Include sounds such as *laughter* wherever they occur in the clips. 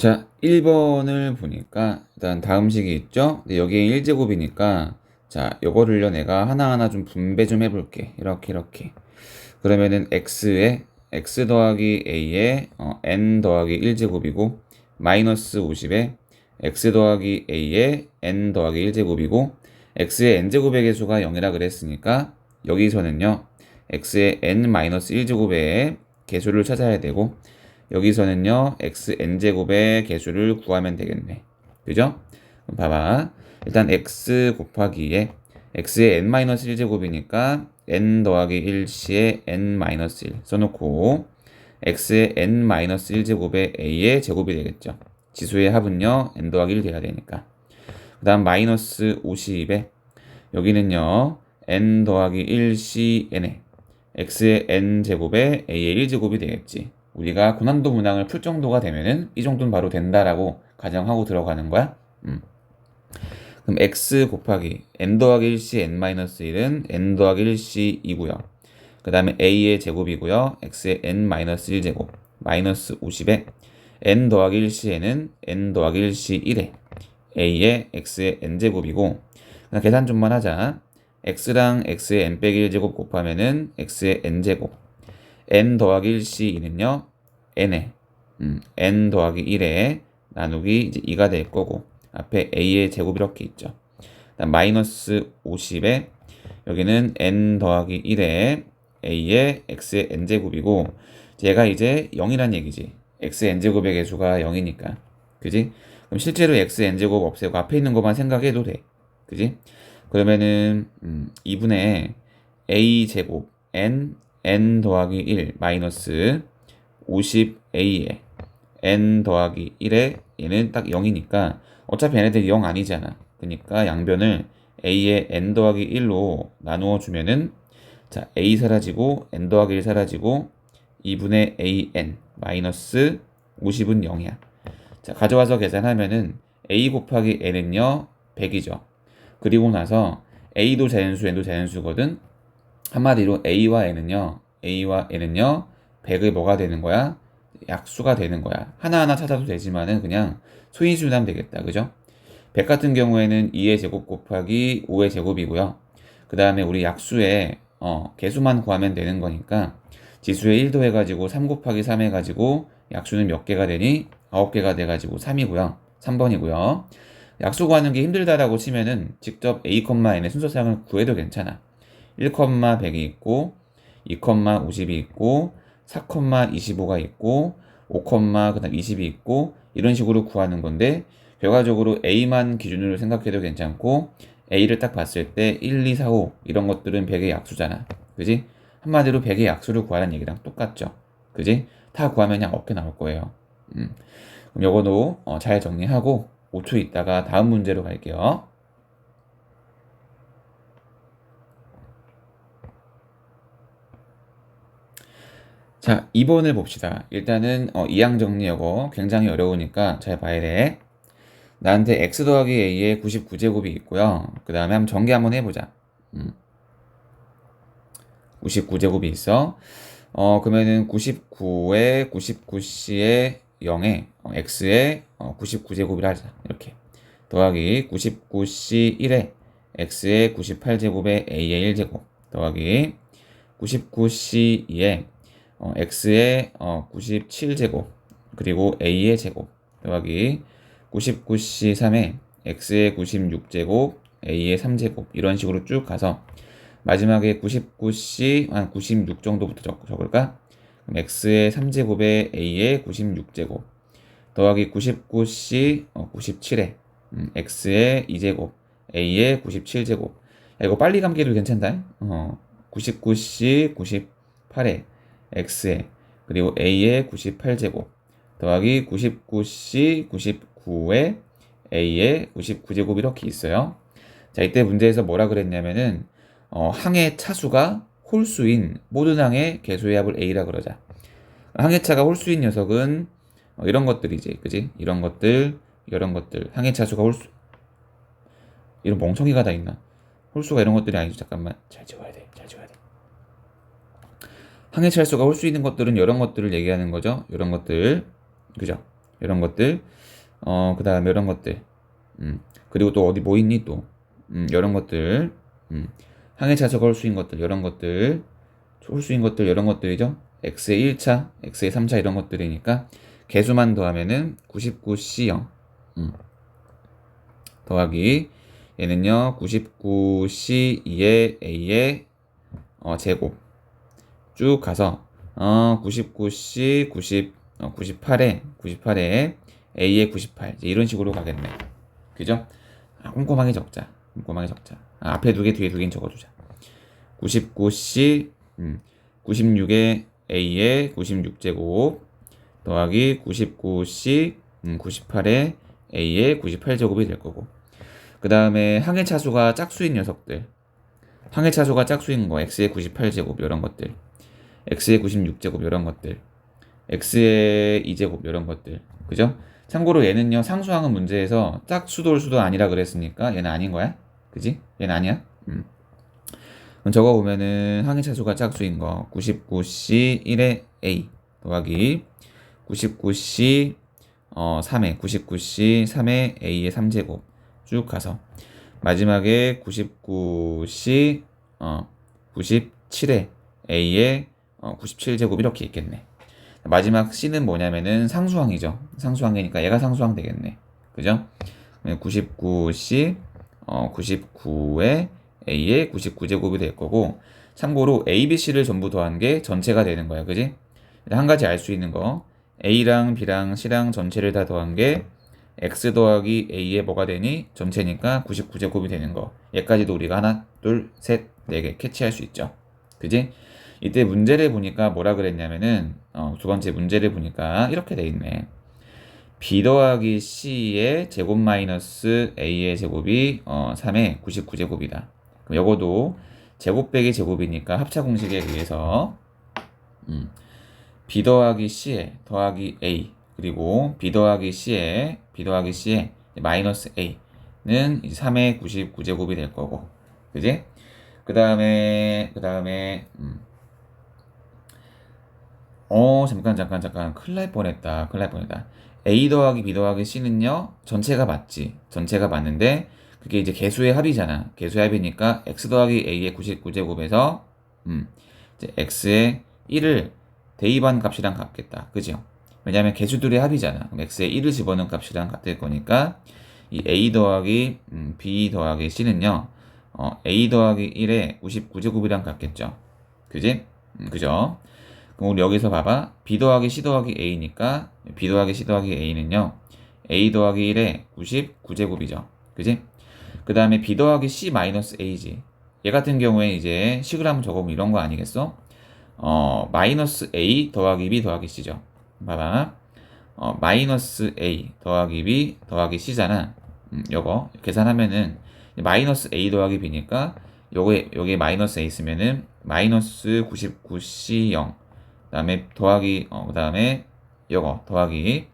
자, 1번을 보니까 일단 다음 식이 있죠? 근데 여기에 1제곱이니까 자, 요거를요 내가 하나하나 좀 분배 좀 해볼게. 이렇게 이렇게. 그러면은 x에 x 더하기 a에 어, n 더하기 1제곱이고 마이너스 50에 x 더하기 a에 n 더하기 1제곱이고 x의 n제곱의 개수가 0이라 그랬으니까 여기서는요 x의 n 마이너스 1제곱의 개수를 찾아야 되고 여기서는요 x n제곱의 개수를 구하면 되겠네. 그죠? 봐봐. 일단 x 곱하기에 x의 n 마이너스 1제곱이니까 n 더하기 1 시에 n 마이너스 1 써놓고 x의 n 마이너스 1제곱에 a의 제곱이 되겠죠. 지수의 합은요 n 더하기 1 돼야 되니까. 그 다음 마이너스 50에 여기는요 n 더하기 1 c n에 x의 n 제곱에 a의 1제곱이 되겠지 우리가 고난도 문항을 풀 정도가 되면은 이 정도는 바로 된다라고 가정하고 들어가는 거야. 음. 그럼 x 곱하기 n 더하기 1c n 마이너스 1은 n 더하기 1c 2고요. 그 다음에 a의 제곱이고요. x의 n 마이너스 1제곱 마이너스 50에 n 더하기 1cn은 n 더하기 1c 1에 a의 x의 n제곱이고 계산 좀만 하자. x랑 x의 n 빼기 1제곱 곱하면은 x의 n제곱 n 더하기 1c2는요 n에 음, n 더하기 1에 나누기 이제 2가 될 거고 앞에 a의 제곱 이렇게 있죠. 마이너스 50에 여기는 n 더하기 1에 a의 x의 n제곱이고 얘가 이제 0이란 얘기지. x n제곱의 개수가 0이니까. 그지? 그럼 실제로 x n제곱 없애고 앞에 있는 것만 생각해도 돼. 그지? 그러면은 음, 2분의 a 제곱 n n 더하기 1 마이너스 50a에 n 더하기 1에 얘는 딱 0이니까 어차피 얘네들이 0 아니잖아. 그러니까 양변을 a의 n 더하기 1로 나누어 주면은 자 a 사라지고 n 더하기 1 사라지고 2분의 an 마이너스 50은 0이야. 자 가져와서 계산하면은 a 곱하기 n은요 100이죠. 그리고 나서 a도 자연수 n도 자연수거든. 한마디로 a와 n은요 a와 n은요 100의 뭐가 되는 거야? 약수가 되는 거야. 하나하나 찾아도 되지만은 그냥 소인수로 하면 되겠다. 그죠? 100 같은 경우에는 2의 제곱 곱하기 5의 제곱이고요. 그 다음에 우리 약수의 어, 개수만 구하면 되는 거니까 지수에 1도 해가지고 3 곱하기 3 해가지고 약수는 몇 개가 되니? 9개가 돼가지고 3이고요. 3번이고요. 약수 구하는 게 힘들다라고 치면은 직접 a, n의 순서상을 구해도 괜찮아. 1, 100이 있고 2, 50이 있고 4, 25가 있고 5, 그다음 20이 있고 이런 식으로 구하는 건데 결과적으로 a만 기준으로 생각해도 괜찮고 a를 딱 봤을 때 1, 2, 4, 5 이런 것들은 100의 약수잖아. 그지? 한마디로 100의 약수를 구하라는 얘기랑 똑같죠. 그지? 다 구하면 그냥 어깨 나올 거예요. 음. 그럼 요거도 어, 잘 정리하고 5초 있다가 다음 문제로 갈게요. 자, 2번을 봅시다. 일단은 어, 이항 정리 요거 굉장히 어려우니까 잘 봐야 돼. 나한테 x 더하기 a의 99제곱이 있고요. 그 다음에 한번 전개 한번 해보자. 음. 99제곱이 있어. 어, 그러면은 99에 99c에 0에 어, x에 어, 99제곱이라 하자. 이렇게. 더하기 99c 1에 x의 98제곱에 a의 1제곱. 더하기 99c 2에 어, x의 어, 97제곱 그리고 a의 제곱 더하기 99c 3에 x의 96제곱 a의 3제곱 이런 식으로 쭉 가서 마지막에 99c 한 96 정도부터 적, 적을까? 그럼 x의 3제곱에 a의 96제곱 더하기 99c 어, 97에 음, x의 2제곱 a의 97제곱 야, 이거 빨리 감기도 괜찮다 어, 99c 98에 x에 그리고 a의 98제곱 더하기 99c 99에 a의 99제곱 이렇게 있어요. 자 이때 문제에서 뭐라 그랬냐면은 어, 항의 차수가 홀수인 모든 항의 개수의 합을 a라 그러자. 항해차가 홀수인 녀석은 어, 이런 것들이지, 그지? 이런 것들, 이런 것들. 항해 차수가 홀수. 이런 멍청이가 다 있나? 홀수가 이런 것들이 아니죠. 잠깐만. 잘 지워야 돼. 잘 지워야 돼. 항해 찰수가 올 수 있는 것들은 이런 것들을 얘기하는 거죠. 이런 것들. 그죠? 이런 것들. 어 그 다음에 이런 것들. 음. 그리고 또 어디 뭐 있니 또? 음, 이런 것들. 음. 항해 차저가 홀수인 것들 이런 것들. 홀수인 것들 이런 것들이죠. x의 1차 x의 3차 이런 것들이니까 개수만 더하면은 99c0 음. 더하기. 얘는요 99c2의 a의 어, 제곱 쭉 가서 어, 99c 90 어, 98에 98에 a의 98 이제 이런 식으로 가겠네. 그죠? 아, 꼼꼼하게 적자. 꼼꼼하게 적자. 아, 앞에 두 개 뒤에 두 개는 적어주자. 99c 음, 96에 a의 96제곱 더하기 99c 음, 98에 a의 98제곱이 될 거고. 그 다음에 항해 차수가 짝수인 녀석들. 항해 차수가 짝수인 거 x의 98제곱 이런 것들 x의 96제곱 이런 것들 x의 2제곱 이런 것들 그죠? 참고로 얘는요 상수항은 문제에서 짝수돌 수도 아니라 그랬으니까 얘는 아닌 거야 그지? 얘는 아니야 음. 그럼 적어 보면은 항해 차수가 짝수인 거 99c 1의 a 더하기 99c 어 3의 99c 3의 a의 3제곱 쭉 가서 마지막에 99c 어 97의 a의 어 97제곱 이렇게 있겠네. 마지막 c는 뭐냐면은 상수항이죠. 상수항이니까 얘가 상수항 되겠네. 그죠? 99c 어 99의 a의 99제곱이 될 거고 참고로 a, b, c를 전부 더한 게 전체가 되는 거야. 그지? 한 가지 알 수 있는 거 a랑 b랑 c랑 전체를 다 더한 게 x 더하기 a의 뭐가 되니? 전체니까 99제곱이 되는 거. 얘까지도 우리가 하나, 둘, 셋, 네 개 캐치할 수 있죠. 그지? 이때 문제를 보니까 뭐라 그랬냐면은 어, 두 번째 문제를 보니까 이렇게 돼 있네. b 더하기 c의 제곱 마이너스 a의 제곱이 어, 3의 99제곱이다. 그럼 요거도 제곱 빼기 제곱이니까 합차 공식에 의해서 음, b 더하기 c에 더하기 a 그리고 b 더하기 c에 b 더하기 c에 마이너스 a는 3의 99제곱이 될 거고 그지? 그 다음에 그 다음에 음. 어 잠깐 잠깐 잠깐. 큰일 날 뻔했다. 큰일 날 뻔했다. A 더하기 b 더하기 c는요 전체가 맞지. 전체가 맞는데 그게 이제 개수의 합이잖아. 개수의 합이니까 x 더하기 a의 99제곱에서 음 이제 x의 1을 대입한 값이랑 같겠다. 그죠? 왜냐하면 개수들의 합이잖아. 그럼 x의 1을 집어넣은 값이랑 같을 거니까 이 a 더하기 음, b 더하기 c는요 어, a 더하기 1의 99제곱이랑 같겠죠. 그지? 음, 그죠? 그럼 우리 여기서 봐봐. b 더하기 c 더하기 a니까 b 더하기 c 더하기 a는요. a 더하기 1의 99제곱이죠. 그지? 그 다음에 b 더하기 c 마이너스 a지. 얘 같은 경우에 이제 식을 한번 적어보면 이런 거 아니겠어? 어, 마이너스 a 더하기 b 더하기 c죠. 봐봐. 어, 마이너스 a 더하기 b 더하기 c잖아. 음, 요거 계산하면은 마이너스 a 더하기 b니까 요게 요게 마이너스 a 있으면은 마이너스 99c 0 그 다음에 더하기 어 그 다음에 요거 더하기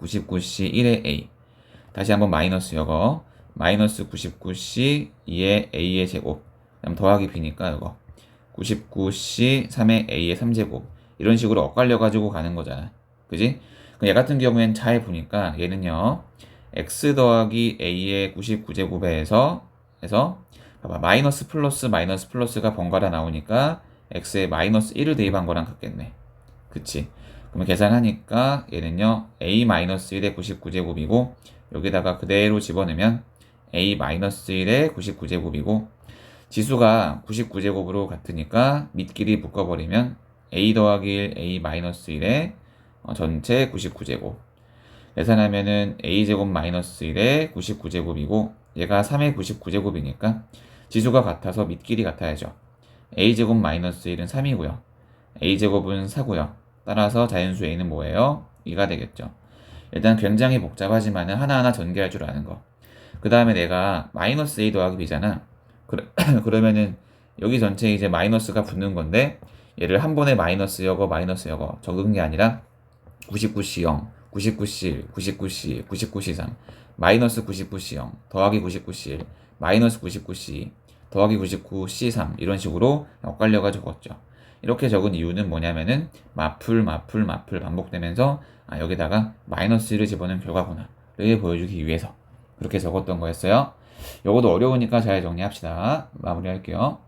99c 1의 a. 다시 한번 마이너스 요거 마이너스 99c 2의 a의 제곱. 그다음 더하기 b니까 요거. 99c 3의 a의 3제곱. 이런 식으로 엇갈려 가지고 가는 거잖아. 그지? 얘 같은 경우엔 잘 보니까 얘는요 x 더하기 a의 99제곱에서 해서 봐봐. 마이너스 플러스 마이너스 플러스가 번갈아 나오니까 x에 마이너스 1을 대입한 거랑 같겠네. 그치? 그러면 계산하니까 얘는요 a 마이너스 1의 99제곱이고 여기다가 그대로 집어넣으면 a 마이너스 1의 99제곱이고 지수가 99제곱으로 같으니까 밑끼리 묶어버리면 a 더하기 1 a 마이너스 1의 어, 전체 99제곱 계산하면은 a제곱 마이너스 1의 99제곱이고 얘가 3의 99제곱이니까 지수가 같아서 밑끼리 같아야죠. A제곱 마이너스 1은 3이고요. a제곱은 4고요. 따라서 자연수 a는 뭐예요? 2가 되겠죠. 일단 굉장히 복잡하지만 하나하나 전개할 줄 아는 거. 그 다음에 내가 마이너스 a 더하기 b잖아. 그러, *clears throat* 그러면은 여기 전체 이제 마이너스가 붙는 건데 얘를 한 번에 마이너스 여거 마이너스 여거 적은 게 아니라 99c 0, 99c 1, 99c 99c 3, 마이너스 99c 0, 더하기 99c 1, 마이너스 99c 2, 더하기 99 C3 이런 식으로 엇갈려가 적었죠. 이렇게 적은 이유는 뭐냐면은 마풀 마풀 마풀 반복되면서 아 여기다가 마이너스 1을 집어넣은 결과구나를 보여주기 위해서 그렇게 적었던 거였어요. 요것도 어려우니까 잘 정리합시다. 마무리할게요.